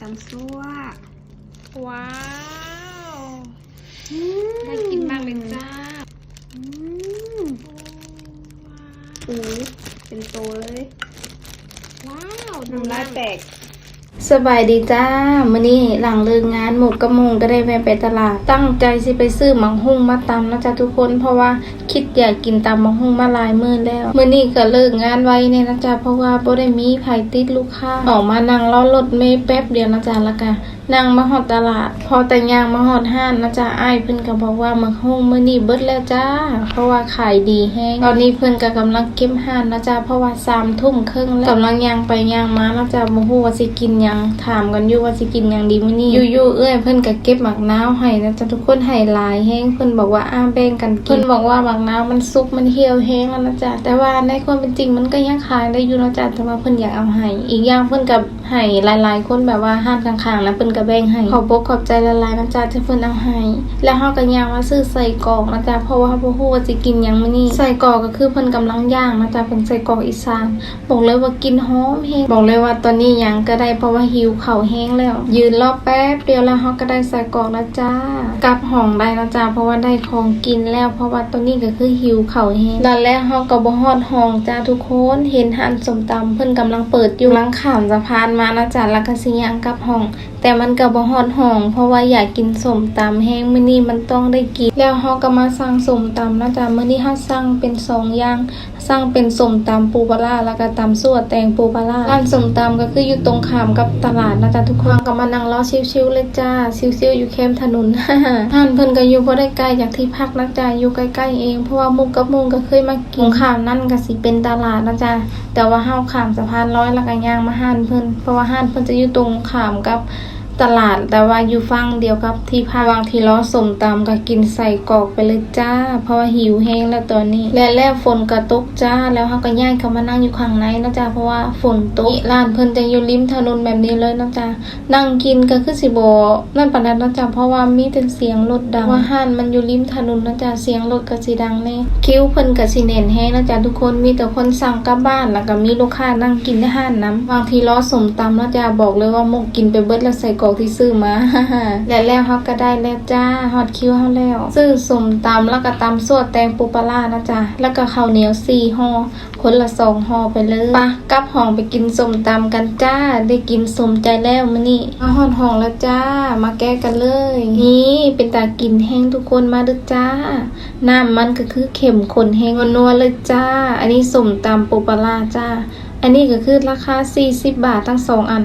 ตำซั่วว้าวอืน่ากินมากเลยจ้าอืมโอ้ยเป็นโตเลย ว้าว น้ำลายแตก สบายดีจ้ามื้อนี้หลังเลิกงานหมกกระมงก็ได้แวะไปตลาด ตั้งใจสิไปซื้อมังหุ่งมาตำนะจ๊ะทุกคนเพราะว่าคิดอยากกินตำมังหุ่งมาลายมื้อแล้วมื้อนี้ก็เลิกงานไว้เนี่ยนะจ๊ะเพราะว่าบ่ได้มีไผติดลูกค้าออกมานั่งรอรถเมล์แป๊บเดียวนะจ๊ะล้วก็นั่งมาฮอดตลาด พอแต่ยางมาฮอดห้านนะจ๊ะไอ้เพิ่นก็บอกว่ามังหุ่งมื้อนี้เบิดแล้วจ้า เพราะว่าขายดีแฮงตอนนี้เพิ่นก็กำลังเก็บห้านนะจ๊ะเพราะว่า3ทุ่มครึ่งแล้วกำลังยางไปยางมานะจ๊ะบ่ฮู้ว่าสิกินยังถามกันอยู่ว่าสิกินหยังดีมื้อนี้อยู่ๆเอ้ยเพิ่นก็เก็บหมักนาวให้นะจ๊ะทุกคนให้หลายแฮงเพิ่นบอกว่าอ้าแบ่งกันกินเพิ่นบอกว่าหมักนาวมันสุกมันเหี่ยวแฮงแล้วนะจ๊ะแต่ว่าในความเป็นจริงมันก็ยังขายได้อยู่นะจ๊ะแต่ว่าเพิ่นอยากเอาให้อีกอย่างเพิ่นก็ให้หลายๆ คนแบบว่าห้านข้างๆนะเพิ่นก็แบ่งให้ขอบอกขอบใจหลายๆนะจ๊ะที่เพิ่นเอาให้แล้วเฮาก็ย่างมาซื้อใส่กรอกนะจ๊ะเพราะว่าบ่ฮู้ว่าสิกินหยังมื้อนี้ใส่กรอกก็คือเพิ่นกำลังย่างนะจ๊ะเป็นใส่กรอกอีสานบอกเลยว่ากินหอมแฮงบอกเลยว่าตอนนี้หยังก็ได้เพราะว่าหิวเข้าแห้งแล้ว ยืนรอแป๊บเดียวแล้วเฮาก็ได้ใส่กรอกแล้วจ้ากลับห้องได้แล้วจ้าเพราะว่าได้ของกินแล้ว เพราะว่าตอนนี้ก็คือหิวเข้าแห้งแล้วแล้วเฮาก็บ่ฮอดห้องจ้าทุกคนเห็นหันสมตำเพิ่นกำลังเปิดอยู่หลังขามสะพานมานะจ้าแล้วก็สิย่งกลับห้องแต่มันก็บ่ฮอดห้อง เพราะว่าอยากกินสมตำแห้งมื้อนี้มันต้องได้กิน แล้วเฮาก็มาสั่งสมตำนะจ๊ะมื้อนี้เฮาสั่งเป็นสองอย่างสั่งเป็นสมตำปูปลาแล้วก็ตำซั่วแตงปูปลาร้าร้านสมตำก็คืออยู่ตรงข้ามกับตลาดนะจ๊ะทุกคนก็มานั่งรอชิวๆเลยจ้าชิวๆอยู่แคมถนนท่านเพิ่นก็อยู่บ่ได้ใกล้จากที่พักนะจ๊ะอยู่ใกล้ๆเองเพราะว่ามุกกับมุงก็เคยมากินข้ามนั่นก็สิเป็นตลาดนะจ๊ะแต่ว่าห้าวข้ามสะพานร้อยละกันย่างมาห้านเพิ่นเพราะว่าห้านเพิ่นจะอยู่ตรงข้ามกับ ตลาด แต่ว่าอยู่ฝั่งเดียวกับ ที่พาวางที่ล้อสมตำก็กินใส่กอกไปเลยจ้า เพราะว่าหิวแห้งแล้วตอนนี้ และแล้วฝนก็ตกจ้า แล้วเฮาก็ย้ายเขามานั่งอยู่ข้างในนะจ๊ะเพราะว่าฝนตกร้านเพิ่นจะอยู่ริมถนนแบบนี้เลยนะจ๊ะนั่งกินก็คือสิบ่นั่นปานนั้นนะจ๊ะเพราะว่ามีแต่เสียงรถดังว่าห้านมันอยู่ริมถนนนะจ๊ะเสียงรถก็สิดังแน่คิวเพิ่นก็สิแน่นแฮงนะจ๊ะทุกคนมีแต่คนสั่งกลับบ้านแล้วก็มีลูกค้านั่งกินในห้านน้ำบางทีล้อสมตำนะจ๊ะบอกเลยว่าหมกกินไปเบิดแล้วใส่กรอกที่ซื้อมาและแล้วเฮาก็ได้แล้วจ้าฮอตคิวเฮาแล้ว ซื้อสมตำแล้วก็ตำสวดแตงปูปลานะจ๊ะแล้วก็ข้าวเหนียวสี่ห่อคนละสองห่อไปเลยปะกลับห้องไปกินสมตำกันจ้า ได้กินสมใจแล้วมื้อนี้มาฮอดห้องแล้วจ้า มาแก้กันเลย นี่เป็นตากินแห้งทุกคนมาเด้อจ้าน้ำมันก็คือเข็มข้นแห้งนัวๆเลยจ้า อันนี้สมตำปูปลาร้าจ้าอันนี้ก็คือราคา 40 บาททั้งสองอัน